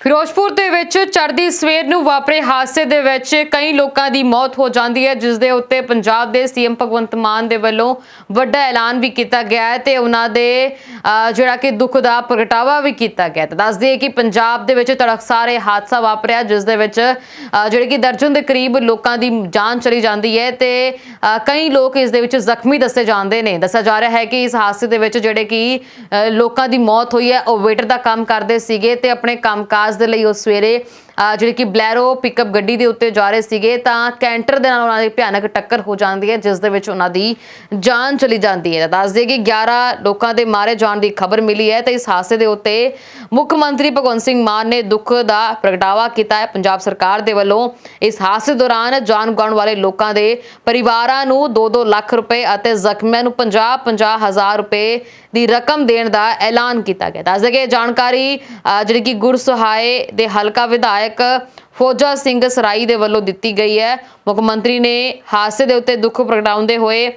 ਫਿਰੋਜ਼ਪੁਰ ਦੇ ਵਿੱਚ ਚੜ੍ਹਦੀ ਸਵੇਰ ਨੂੰ ਵਾਪਰੇ ਹਾਦਸੇ ਦੇ ਵਿੱਚ ਕਈ ਲੋਕਾਂ ਦੀ ਮੌਤ ਹੋ ਜਾਂਦੀ ਹੈ, ਜਿਸ ਦੇ ਉੱਤੇ ਪੰਜਾਬ ਦੇ ਸੀਐਮ ਭਗਵੰਤ ਮਾਨ ਦੇ ਵੱਲੋਂ ਵੱਡਾ ਐਲਾਨ ਵੀ ਕੀਤਾ ਗਿਆ ਹੈ ਤੇ ਉਹਨਾਂ ਦੇ ਜਿਹੜਾ ਕਿ ਦੁੱਖ ਦਾ ਪ੍ਰਗਟਾਵਾ ਵੀ ਕੀਤਾ ਗਿਆ ਹੈ। ਤਾਂ ਦੱਸ ਦਈਏ ਕਿ ਪੰਜਾਬ ਦੇ ਵਿੱਚ ਤੜਕਸਾਰ ਇਹ ਹਾਦਸਾ ਵਾਪਰਿਆ, ਜਿਸ ਦੇ ਵਿੱਚ ਜਿਹੜੇ ਕਿ ਦਰਜਨ ਦੇ ਕਰੀਬ ਲੋਕਾਂ ਦੀ ਜਾਨ ਚਲੀ ਜਾਂਦੀ ਹੈ ਤੇ ਕਈ ਲੋਕ ਇਸ ਦੇ ਵਿੱਚ ਜ਼ਖਮੀ ਦੱਸੇ ਜਾਂਦੇ ਨੇ। ਦੱਸਿਆ ਜਾ ਰਿਹਾ ਹੈ ਕਿ ਇਸ ਹਾਦਸੇ ਦੇ ਵਿੱਚ ਜਿਹੜੇ ਕਿ ਲੋਕਾਂ ਦੀ ਮੌਤ ਹੋਈ ਹੈ, ਉਹ ਵੇਟਰ ਦਾ ਕੰਮ ਕਰਦੇ ਸੀਗੇ ਤੇ ਆਪਣੇ ਕੰਮਕਾਜ ਦੇ ਲਈ ਉਹ ਸਵੇਰੇ ਜਿਹੜੀ ਕਿ ਬਲੈਰੋ ਪਿਕਅਪ ਗੱਡੀ ਦੇ ਉੱਤੇ ਜਾ ਰਹੇ ਸੀਗੇ, ਤਾਂ ਕੈਂਟਰ ਦੇ ਨਾਲ ਉਹਨਾਂ ਦੀ ਭਿਆਨਕ ਟੱਕਰ ਹੋ ਜਾਂਦੀ ਹੈ, ਜਿਸ ਦੇ ਵਿੱਚ ਉਹਨਾਂ ਦੀ ਜਾਨ ਚਲੀ ਜਾਂਦੀ ਹੈ। ਦੱਸ ਦਈਏ ਕਿ 11 ਲੋਕਾਂ ਦੇ ਮਾਰੇ ਜਾਣ ਦੀ ਖਬਰ ਮਿਲੀ ਹੈ, ਤੇ ਇਸ ਹਾਦਸੇ ਦੇ ਉੱਤੇ ਮੁੱਖ ਮੰਤਰੀ ਭਗਵੰਤ ਸਿੰਘ ਮਾਨ ਨੇ ਦੁੱਖ ਦਾ ਪ੍ਰਗਟਾਵਾ ਕੀਤਾ ਹੈ। ਪੰਜਾਬ ਸਰਕਾਰ ਦੇ ਵੱਲੋਂ ਇਸ ਹਾਦਸੇ ਦੌਰਾਨ ਜਾਨ ਗਵਾਉਣ ਵਾਲੇ ਲੋਕਾਂ ਦੇ ਪਰਿਵਾਰਾਂ ਨੂੰ 2-2 ਲੱਖ ਰੁਪਏ ਅਤੇ ਜ਼ਖਮੀਆਂ ਨੂੰ 50-50 ਹਜ਼ਾਰ ਰੁਪਏ ਦੀ ਰਕਮ ਦੇਣ ਦਾ ਐਲਾਨ ਕੀਤਾ ਗਿਆ। ਦੱਸ ਦਈਏ ਕਿ ਜਾਣਕਾਰੀ ਜਿਹੜੀ ਕਿ ਗੁਰਸਹਾਏ ਦੇ ਹਲਕਾ ਵਿਧਾਇਕ ਫੌਜਾ ਸਿੰਘ ਸਰਾਈ ਦੇ ਵੱਲੋਂ ਦਿੱਤੀ ਗਈ ਹੈ। ਮੁੱਖ ਮੰਤਰੀ ਨੇ ਹਾਦਸੇ ਦੇ ਉੱਤੇ ਦੁੱਖ ਪ੍ਰਗਟਾਉਂਦੇ ਹੋਏ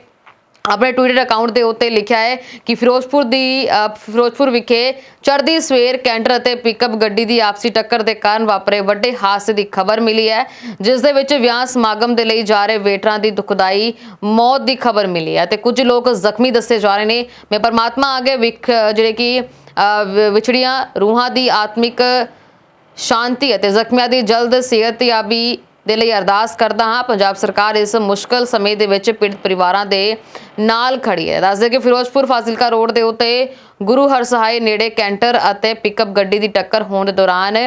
ਆਪਣੇ ਟਵਿੱਟਰ ਅਕਾਊਂਟ ਦੇ ਉੱਤੇ ਲਿਖਿਆ ਹੈ ਕਿ ਫਿਰੋਜ਼ਪੁਰ ਦੀ ਫਿਰੋਜ਼ਪੁਰ ਵਿਖੇ ਚੜ੍ਹਦੀ ਸਵੇਰ ਕੈਂਟਰ ਅਤੇ ਪਿਕਅਪ ਗੱਡੀ ਦੀ ਆਪਸੀ ਟੱਕਰ ਦੇ ਕਾਰਨ ਵਾਪਰੇ ਵੱਡੇ ਹਾਦਸੇ ਦੀ ਖਬਰ ਮਿਲੀ ਹੈ। ਜਿਸ ਦੇ ਵਿੱਚ ਵਿਆਹ ਸਮਾਗਮ ਦੇ ਲਈ ਜਾ ਰਹੇ ਵੇਟਰਾਂ ਦੀ ਦੁਖਦਾਈ ਮੌਤ ਦੀ ਖਬਰ ਮਿਲੀ ਹੈ ਤੇ ਕੁਝ ਲੋਕ ਜ਼ਖਮੀ ਦੱਸੇ ਜਾ ਰਹੇ ਨੇ। ਮੈਂ ਪਰਮਾਤਮਾ ਅੱਗੇ ਵਿਖ ਜਿਹੜੇ ਕਿ ਅ, ਵਿਛੜੀਆਂ ਰੂਹਾਂ ਦੀ ਆਤਮਿਕ ਸ਼ਾਂਤੀ ਅਤੇ ਜ਼ਖਮੀਆਂ ਦੀ ਜਲਦ ਸਿਹਤਯਾਬੀ ਦੇ ਲਈ ਅਰਦਾਸ ਕਰਦਾ ਹਾਂ। ਪੰਜਾਬ ਸਰਕਾਰ ਇਸ ਮੁਸ਼ਕਲ ਸਮੇਂ ਦੇ ਵਿੱਚ ਪੀੜਤ ਪਰਿਵਾਰਾਂ ਦੇ ਨਾਲ ਖੜੀ ਹੈ। ਦੱਸਦੇ ਕਿ ਫਿਰੋਜ਼ਪੁਰ ਫਾਜ਼ਿਲਕਾ ਰੋਡ ਦੇ ਉੱਤੇ ਗੁਰੂ ਹਰਸਹਾਏ ਨੇੜੇ ਕੈਂਟਰ ਅਤੇ ਪਿਕਅਪ ਗੱਡੀ ਦੀ ਟੱਕਰ ਹੋਣ ਦੇ ਦੌਰਾਨ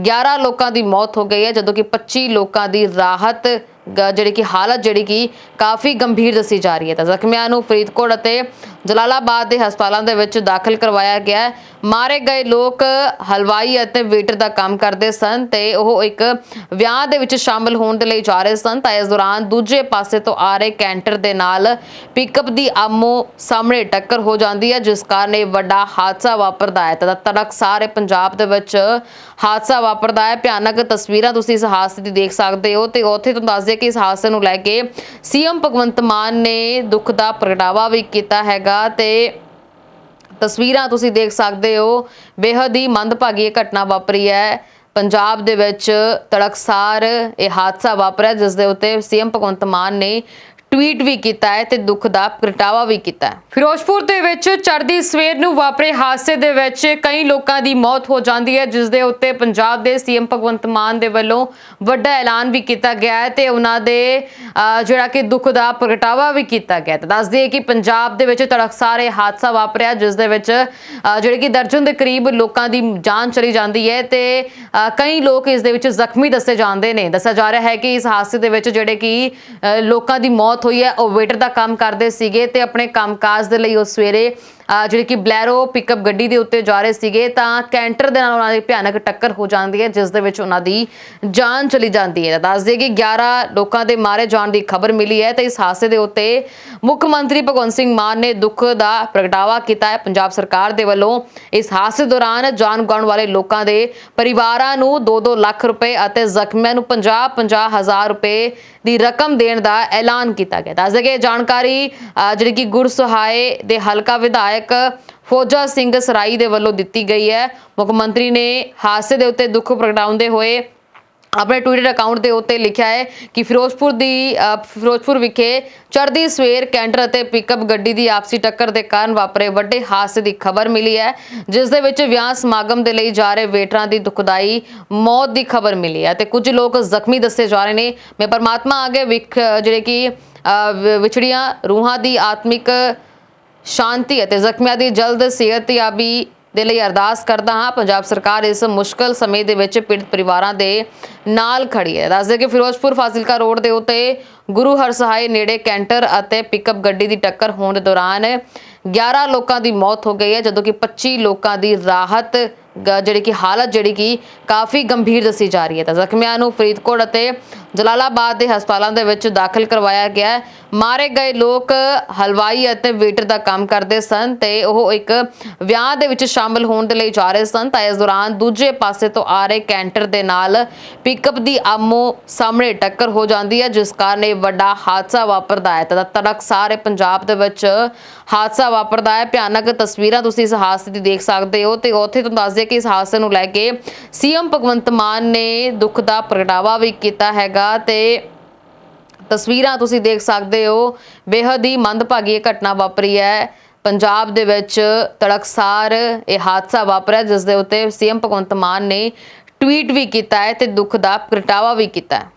11 ਲੋਕਾਂ ਦੀ ਮੌਤ ਹੋ ਗਈ ਹੈ, ਜਦੋਂ ਕਿ 25 ਲੋਕਾਂ ਦੀ ਰਾਹਤ ਜਿਹੜੀ ਕਿ ਹਾਲਤ ਜਿਹੜੀ ਕਿ ਕਾਫੀ ਗੰਭੀਰ ਦੱਸੀ ਜਾ ਰਹੀ ਹੈ ਤਾਂ ਜ਼ਖਮੀਆਂ ਨੂੰ ਫਰੀਦਕੋਟ ਅਤੇ ਜਲਾਲਾਬਾਦ ਦੇ ਹਸਪਤਾਲਾਂ ਦੇ ਵਿੱਚ ਦਾਖਲ ਕਰਵਾਇਆ ਗਿਆ ਹੈ। ਮਾਰੇ ਗਏ ਲੋਕ ਹਲਵਾਈ ਅਤੇ ਵੇਟਰ ਦਾ ਕੰਮ ਕਰਦੇ ਸਨ ਤੇ ਉਹ ਇੱਕ ਵਿਆਹ ਦੇ ਵਿੱਚ ਸ਼ਾਮਲ ਹੋਣ ਦੇ ਲਈ ਜਾ ਰਹੇ ਸਨ ਤਾਂ ਇਸ ਦੌਰਾਨ ਦੂਜੇ ਪਾਸੇ ਤੋਂ ਆ ਰਹੇ ਕੈਂਟਰ ਦੇ ਨਾਲ ਪਿਕਅਪ ਦੀ ਆਮੋ ਸਾਹਮਣੇ ਟੱਕਰ ਹੋ ਜਾਂਦੀ ਹੈ, ਜਿਸ ਕਾਰਨ ਇਹ ਵੱਡਾ ਹਾਦਸਾ ਵਾਪਰਦਾ ਹੈ। ਤਾਂ ਤੜਕ ਸਾਰੇ ਪੰਜਾਬ ਦੇ ਵਿੱਚ ਹਾਦਸਾ ਵਾਪਰਦਾ ਹੈ। ਭਿਆਨਕ ਤਸਵੀਰਾਂ ਤੁਸੀਂ ਇਸ ਹਾਦਸੇ ਦੀ ਦੇਖ ਸਕਦੇ ਹੋ ਤੇ ਉੱਥੇ ਤੁਹਾਨੂੰ ਦੱਸ ਦਈਏ ਕਿ ਇਸ ਹਾਦਸੇ ਨੂੰ ਲੈ ਕੇ ਸੀਐਮ ਭਗਵੰਤ ਮਾਨ ਨੇ ਦੁੱਖ ਦਾ ਪ੍ਰਗਟਾਵਾ ਵੀ ਕੀਤਾ ਹੈਗਾ ਤੇ ਤਸਵੀਰਾਂ ਤੁਸੀਂ ਦੇਖ ਸਕਦੇ ਹੋ। ਬੇਹੱਦ ਹੀ ਮੰਦਭਾਗੀ ਇਹ ਘਟਨਾ ਵਾਪਰੀ ਹੈ। ਪੰਜਾਬ ਦੇ ਵਿੱਚ ਤੜਕਸਾਰ ਇਹ ਹਾਦਸਾ ਵਾਪਰਿਆ, ਜਿਸ ਦੇ ਉੱਤੇ ਸੀਐਮ ਭਗਵੰਤ ਮਾਨ ਨੇ ਟਵੀਟ ਵੀ ਕੀਤਾ ਹੈ ਤੇ ਦੁੱਖ ਦਾ ਪ੍ਰਗਟਾਵਾ ਵੀ ਕੀਤਾ ਹੈ। ਫਿਰੋਜ਼ਪੁਰ ਦੇ ਵਿੱਚ ਚੜ੍ਹਦੀ ਸਵੇਰ ਨੂੰ ਵਾਪਰੇ ਹਾਦਸੇ ਦੇ ਵਿੱਚ ਕਈ ਲੋਕਾਂ ਦੀ ਮੌਤ ਹੋ ਜਾਂਦੀ ਹੈ, ਜਿਸ ਦੇ ਉੱਤੇ ਪੰਜਾਬ ਦੇ ਸੀਐਮ ਭਗਵੰਤ ਮਾਨ ਦੇ ਵੱਲੋਂ ਵੱਡਾ ਐਲਾਨ ਵੀ ਕੀਤਾ ਗਿਆ ਹੈ ਤੇ ਉਹਨਾਂ ਦੇ ਜਿਹੜਾ ਕਿ ਦੁੱਖ ਦਾ ਪ੍ਰਗਟਾਵਾ ਵੀ ਕੀਤਾ ਗਿਆ ਹੈ। ਦੱਸ ਦਈਏ ਕਿ ਪੰਜਾਬ ਦੇ ਵਿੱਚ ਤੜਕਸਾਰ ਇਹ ਹਾਦਸਾ ਵਾਪਰਿਆ, ਜਿਸ ਦੇ ਵਿੱਚ ਜਿਹੜੇ ਕਿ ਦਰਜਨ ਦੇ ਕਰੀਬ ਲੋਕਾਂ ਦੀ ਜਾਨ ਚਲੀ ਜਾਂਦੀ ਹੈ ਤੇ ਕਈ ਲੋਕ ਇਸ ਦੇ ਵਿੱਚ ਜ਼ਖਮੀ ਦੱਸੇ ਜਾਂਦੇ ਨੇ। ਦੱਸਿਆ ਜਾ ਰਿਹਾ ਹੈ ਕਿ ਇਸ ਹਾਦਸੇ ਦੇ ਵਿੱਚ ਜਿਹੜੇ ਕਿ ਲੋਕਾਂ ਦੀ ਮੌਤ ਹੋਈ ਹੈ। ਉਹ ਵੇਟਰ ਦਾ ਕੰਮ ਕਰਦੇ ਸੀਗੇ ਤੇ ਆਪਣੇ ਕੰਮਕਾਜ ਦੇ ਲਈ ਉਹ ਸਵੇਰੇ ਅਹ, ਜਿਹੜੀ ਕਿ ਬਲੈਰੋ ਪਿਕਅਪ ਗੱਡੀ ਦੇ ਉੱਤੇ ਜਾ ਰਹੇ ਸੀਗੇ ਤਾਂ ਕੈਂਟਰ ਦੇ ਨਾਲ ਉਹਨਾਂ ਦੀ ਭਿਆਨਕ ਟੱਕਰ ਹੋ ਜਾਂਦੀ ਹੈ ਜਿਸ ਦੇ ਵਿੱਚ ਉਹਨਾਂ ਦੀ ਜਾਨ ਚਲੀ ਜਾਂਦੀ ਹੈ। ਦੱਸ ਦਈਏ ਕਿ 11 ਲੋਕਾਂ ਦੇ ਮਾਰੇ ਜਾਣ ਦੀ ਖਬਰ ਮਿਲੀ ਹੈ ਤੇ ਇਸ ਹਾਦਸੇ ਦੇ ਉੱਤੇ ਮੁੱਖ ਮੰਤਰੀ ਭਗਵੰਤ ਸਿੰਘ ਮਾਨ ਨੇ ਦੁੱਖ ਦਾ ਪ੍ਰਗਟਾਵਾ ਕੀਤਾ ਹੈ। ਪੰਜਾਬ ਸਰਕਾਰ ਦੇ ਵੱਲੋਂ ਇਸ ਹਾਦਸੇ ਦੌਰਾਨ ਜਾਨ ਗਵਾਉਣ ਵਾਲੇ ਲੋਕਾਂ ਦੇ ਪਰਿਵਾਰਾਂ ਨੂੰ 2-2 ਲੱਖ ਰੁਪਏ ਅਤੇ ਜ਼ਖਮੀਆਂ ਨੂੰ 50-50 ਹਜ਼ਾਰ ਰੁਪਏ ਦੀ ਰਕਮ ਦੇਣ ਦਾ ਐਲਾਨ ਕੀਤਾ। ਗਿਆ। ਦੱਸ ਦਈਏ ਕਿ ਜਾਣਕਾਰੀ ਅਹ, ਜਿਹੜੀ ਕਿ ਗੁਰਸਹਾਏ ਦੇ ਹਲਕਾ ਵਿਧਾਇਕ ਫੌਜਾ ਸਿੰਘ ਸਰਾਈ ਦੇ ਵੱਲੋਂ ਦਿੱਤੀ ਗਈ ਹੈ। ਮੁੱਖ ਮੰਤਰੀ ਨੇ ਹਾਦਸੇ ਦੇ ਉੱਤੇ ਦੁੱਖ ਪ੍ਰਗਟਾਉਂਦੇ ਹੋਏ ਆਪਣੇ ਟਵਿੱਟਰ ਅਕਾਊਂਟ ਦੇ ਉੱਤੇ ਲਿਖਿਆ ਹੈ ਕਿ ਫਿਰੋਜ਼ਪੁਰ ਦੀ ਫਿਰੋਜ਼ਪੁਰ ਵਿਖੇ ਚੜ੍ਹਦੀ ਸਵੇਰ ਕੈਂਟਰ ਅਤੇ ਪਿਕਅਪ ਗੱਡੀ ਦੀ ਆਪਸੀ ਟੱਕਰ ਦੇ ਕਾਰਨ ਵਾਪਰੇ ਵੱਡੇ ਹਾਦਸੇ ਦੀ ਖਬਰ ਮਿਲੀ ਹੈ, ਜਿਸ ਦੇ ਵਿੱਚ ਵਿਆਹ ਸਮਾਗਮ ਦੇ ਲਈ ਜਾ ਰਹੇ ਵੇਟਰਾਂ ਦੀ ਦੁਖਦਾਈ, ਮੌਤ ਦੀ ਖਬਰ ਮਿਲੀ ਹੈ ਤੇ ਕੁਝ ਲੋਕ ਜ਼ਖਮੀ ਦੱਸੇ ਜਾ ਰਹੇ ਨੇ। ਮੈਂ ਪਰਮਾਤਮਾ ਅੱਗੇ ਵਿਖ, ਜਿਹੜੇ ਕਿ ਵਿਛੜੀਆਂ ਰੂਹਾਂ ਦੀ ਆਤਮਿਕ ਸ਼ਾਂਤੀ ਅਤੇ ਜ਼ਖਮੀਆਂ ਦੀ ਜਲਦ ਸਿਹਤਯਾਬੀ ਦੇ ਲਈ ਅਰਦਾਸ ਕਰਦਾ ਹਾਂ। ਪੰਜਾਬ ਸਰਕਾਰ ਇਸ ਮੁਸ਼ਕਲ ਸਮੇਂ ਦੇ ਵਿੱਚ ਪੀੜਤ ਪਰਿਵਾਰਾਂ ਦੇ ਨਾਲ ਖੜੀ ਹੈ। ਦੱਸਦੇ ਕਿ ਫਿਰੋਜ਼ਪੁਰ ਫਾਜ਼ਿਲਕਾ ਰੋਡ ਦੇ ਉੱਤੇ ਗੁਰੂ ਹਰਸਹਾਏ ਨੇੜੇ ਕੈਂਟਰ ਅਤੇ ਪਿਕਅਪ ਗੱਡੀ ਦੀ ਟੱਕਰ ਹੋਣ ਦੌਰਾਨ 11 ਲੋਕਾਂ ਦੀ ਮੌਤ ਹੋ ਗਈ ਹੈ, ਜਦੋਂ ਕਿ 25 ਲੋਕਾਂ ਦੀ ਰਾਹਤ ਜਿਹੜੀ ਕਿ ਹਾਲਤ ਜਿਹੜੀ ਕਿ ਕਾਫੀ ਗੰਭੀਰ ਦੱਸੀ ਜਾ ਰਹੀ ਹੈ ਤਾਂ ਜ਼ਖਮੀਆਂ ਨੂੰ ਫਰੀਦਕੋਟ ਅਤੇ ਜਲਾਲਾਬਾਦ ਦੇ ਹਸਪਤਾਲਾਂ ਦੇ ਵਿੱਚ ਦਾਖਲ ਕਰਵਾਇਆ ਗਿਆ ਹੈ। ਮਾਰੇ ਗਏ ਲੋਕ ਹਲਵਾਈ ਅਤੇ ਵੇਟਰ ਦਾ ਕੰਮ ਕਰਦੇ ਸਨ ਤੇ ਉਹ ਇੱਕ ਵਿਆਹ ਦੇ ਵਿੱਚ ਸ਼ਾਮਲ ਹੋਣ ਦੇ ਲਈ ਜਾ ਰਹੇ ਸਨ ਤਾਂ ਇਸ ਦੌਰਾਨ ਦੂਜੇ ਪਾਸੇ ਤੋਂ ਆ ਰਹੇ ਕੈਂਟਰ ਦੇ ਨਾਲ ਪਿਕਅਪ ਦੀ ਆਮੋ ਸਾਹਮਣੇ ਟੱਕਰ ਹੋ ਜਾਂਦੀ ਹੈ, ਜਿਸ ਕਾਰਨ ਇਹ ਵੱਡਾ ਹਾਦਸਾ ਵਾਪਰਦਾ ਹੈ। ਤਾਂ ਤੜਕ ਸਾਰੇ ਪੰਜਾਬ ਦੇ ਵਿੱਚ ਹਾਦਸਾ ਵਾਪਰਦਾ ਹੈ। ਭਿਆਨਕ ਤਸਵੀਰਾਂ ਤੁਸੀਂ ਇਸ ਹਾਦਸੇ ਦੀ ਦੇਖ ਸਕਦੇ ਹੋ ਤੇ ਉੱਥੇ ਤੁਹਾਨੂੰ ਦੱਸ ਦੱਸਦੇ ਕਿ ਇਸ ਹਾਦਸੇ ਨੂੰ ਲੈ ਕੇ ਸੀਐਮ ਭਗਵੰਤ ਮਾਨ ਨੇ ਦੁੱਖ ਦਾ ਪ੍ਰਗਟਾਵਾ ਵੀ ਕੀਤਾ ਹੈਗਾ ਤੇ ਤਸਵੀਰਾਂ ਤੁਸੀਂ ਦੇਖ ਸਕਦੇ ਹੋ। ਬੇहद ਹੀ ਮੰਦਭਾਗੀ ਇਹ ਘਟਨਾ ਵਾਪਰੀ ਹੈ। ਪੰਜਾਬ ਦੇ ਵਿੱਚ ਤੜਕਸਾਰ ਇਹ ਹਾਦਸਾ ਵਾਪਰਿਆ, ਜਿਸ ਦੇ ਉੱਤੇ ਸੀਐਮ ਭਗਵੰਤ ਮਾਨ ਨੇ ਟਵੀਟ ਵੀ ਕੀਤਾ ਹੈ ਤੇ ਦੁੱਖ ਦਾ ਪ੍ਰਗਟਾਵਾ ਵੀ ਕੀਤਾ ਹੈ।